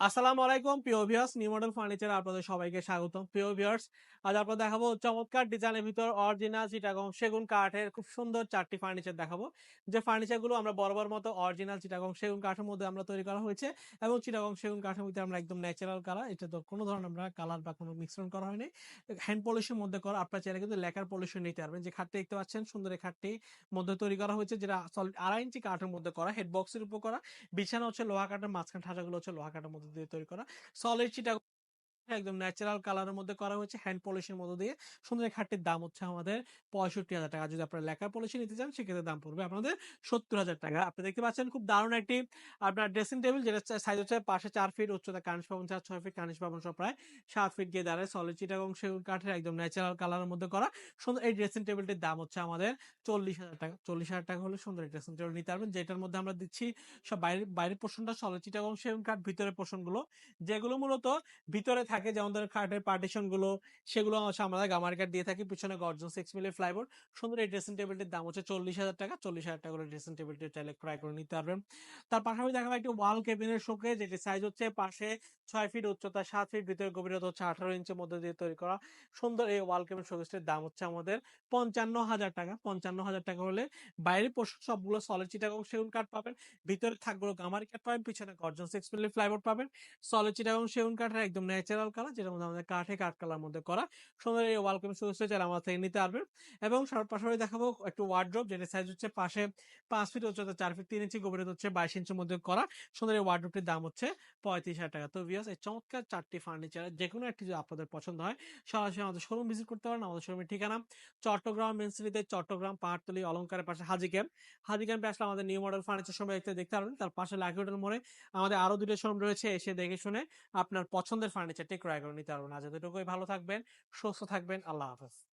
আসসালামু আলাইকুম, প্রিয় ভিউয়ার্স নিউ মডেল ফার্নিচার আপনাদের সবাইকে স্বাগতম। প্রিয় ভিউয়ার্স আজ আপনাদের দেখাবো চমৎকার ডিজাইনের ভিতর অরিজিনাল চিটাগং সেগুন কাঠের খুব সুন্দর চারটি ফার্নিচার দেখাবো। যে ফার্নিচারগুলো আমরা বরাবর মতো অরিজিনাল চিটাগং সেগুন কাঠের মধ্যে আমরা তৈরি করা হয়েছে এবং চিটাগং সেগুন কাঠের মধ্যে আমরা একদম ন্যাচারাল কালার এটা তো কোনো ধরনের আমরা কালার বা কোনো মিশ্রণ করা হয়নি। হ্যান্ড পলিশের মধ্যে করা, আপনার চাইলে কিন্তু লেখার পলিশন নিতে পারবেন। যে খাটটি দেখতে পাচ্ছেন, সুন্দর এই খাটটি মধ্যে তৈরি করা হয়েছে, যেটা আড়াই ইঞ্চি কাঠের মধ্যে করা হেড বক্সের উপর করা। বিছানা হচ্ছে লোহা কাঠের, মাঝখান ঠাঁচাগুলো হচ্ছে লোহা কাঠের মধ্যে দিয়ে তৈরি করা। সলিড চিটা একদম ন্যাচারাল কালারের মধ্যে করা হয়েছে হ্যান্ড পলিশের মধ্যে দিয়ে। সুন্দর এই খাটটির দাম হচ্ছে আমাদের পঁয়ষট্টি হাজার টাকা। যদি আপনারা লেখার পলিশি নিতে চান, সেক্ষেত্রে দাম পড়বে আপনাদের সত্তর হাজার টাকা। আপনি দেখতে পাচ্ছেন খুব দারুণ একটি আপনার ড্রেসিং টেবিল যেটা সাইজ হচ্ছে পাশে চার ফিট উচ্চতা কানিশ পাবন চার ছয় ফিট কানিশ পাবন সব প্রায় সাত ফিট গিয়ে দাঁড়ায়। সলিড চিটা এবং সেগুন কাঠের একদম ন্যাচারাল কালারের মধ্যে করা। সুন্দর এই ড্রেসিং টেবিলটির দাম হচ্ছে আমাদের চল্লিশ হাজার টাকা। চল্লিশ হাজার টাকা হলে সুন্দর ড্রেসিং টেবিল নিতে পারবেন। যেটার মধ্যে আমরা দিচ্ছি সব বাইরের বাইরের পোর্শনটা সলিড চিটা এবং সেগুন কাঠ, ভিতরের পোর্শনগুলো যেগুলো মূলত ভিতরে থাকে যেমন ধরেন খাটের পার্টিশনগুলো, সেগুলো আমরা গামার কাঠ দিয়ে থাকি, পিছনে গর্জন সিক্স মিলি ফ্লাইবোর্ড সুন্দর এই ড্রেসিং টেবিলটির দাম হচ্ছে চল্লিশ হাজার টাকা, চল্লিশ হাজার টাকা করে ড্রেসিং টেবিলটি চাইলে ক্রয় করে নিতে পারবেন। তার পাশাপাশি দেখা একটি ওয়াল কেবিনের শোকে যেটি সাইজ হচ্ছে পাশে ছয় ফিট উচ্চতা সাত ফিট ভিতরে গভীরতা হচ্ছে আঠারো ইঞ্চের মধ্যে দিয়ে তৈরি করা। সুন্দর এই ওয়াল কেবিন শোকেসটির দাম হচ্ছে আমাদের পঞ্চান্ন হাজার টাকা। পঞ্চান্ন হাজার টাকা হলে বাইরের পোর্শন সবগুলো সলিড চিটাগং সেগুন কাঠ পাবেন, ভিতরে থাকগুলো গামারি কাঠ পাবেন, পিছনে গর্জন সিক্স মিলি ফ্লাইবোর্ড পাবেন। সলিড চিটাগং সেগুন কাঠের একদম ন্যাচারাল কালার যেটার মধ্যে আমাদের কাঠে কাঠ কালার মধ্যে করা। সুন্দর এই ওয়ালকাম সুইচটা চাইলে আমার থেকে নিতে পারবেন। এবং পাশাপাশি দেখাবো একটু ওয়ার্ড্রোপ যেটা সাইজ হচ্ছে পাশে পাঁচ ফিট উচ্চতা, চার ফিট তিন ইঞ্চি গভীরতা হচ্ছে বাইশ ইঞ্চির মধ্যে করা। সুন্দর এই ওয়ার্ড্রোপটির দাম হচ্ছে পঁয়ত্রিশ হাজার টাকা। তো ভিয়াস এই চমৎকার চারটি ফার্নিচার যে কোনো একটি যদি আপনাদের পছন্দ হয়, সরাসরি আমাদের শোরুম ভিজিট করতে পারেন। আমাদের শোরুমের ঠিকানা চট্টগ্রাম মেনসিটিতে চট্টগ্রাম, পাহাড়তলি অলঙ্কারের পাশে হাজি ক্যাম্প হাজি ক্যাম্পে আসলে আমাদের নিউ মডেল ফার্নিচার সময় দেখতে দেখতে পারবেন। তার পাশে লাকি হোটেল মোড়ে আমাদের আরও দুটো শোরুম রয়েছে। এসে দেখে শুনে আপনার পছন্দের ফার্নিচারটি ক্রয় করে নিতে পারবেন। আজ এতটুকুই। ভালো থাকবেন সুস্থ থাকবেন। আল্লাহ হাফেজ।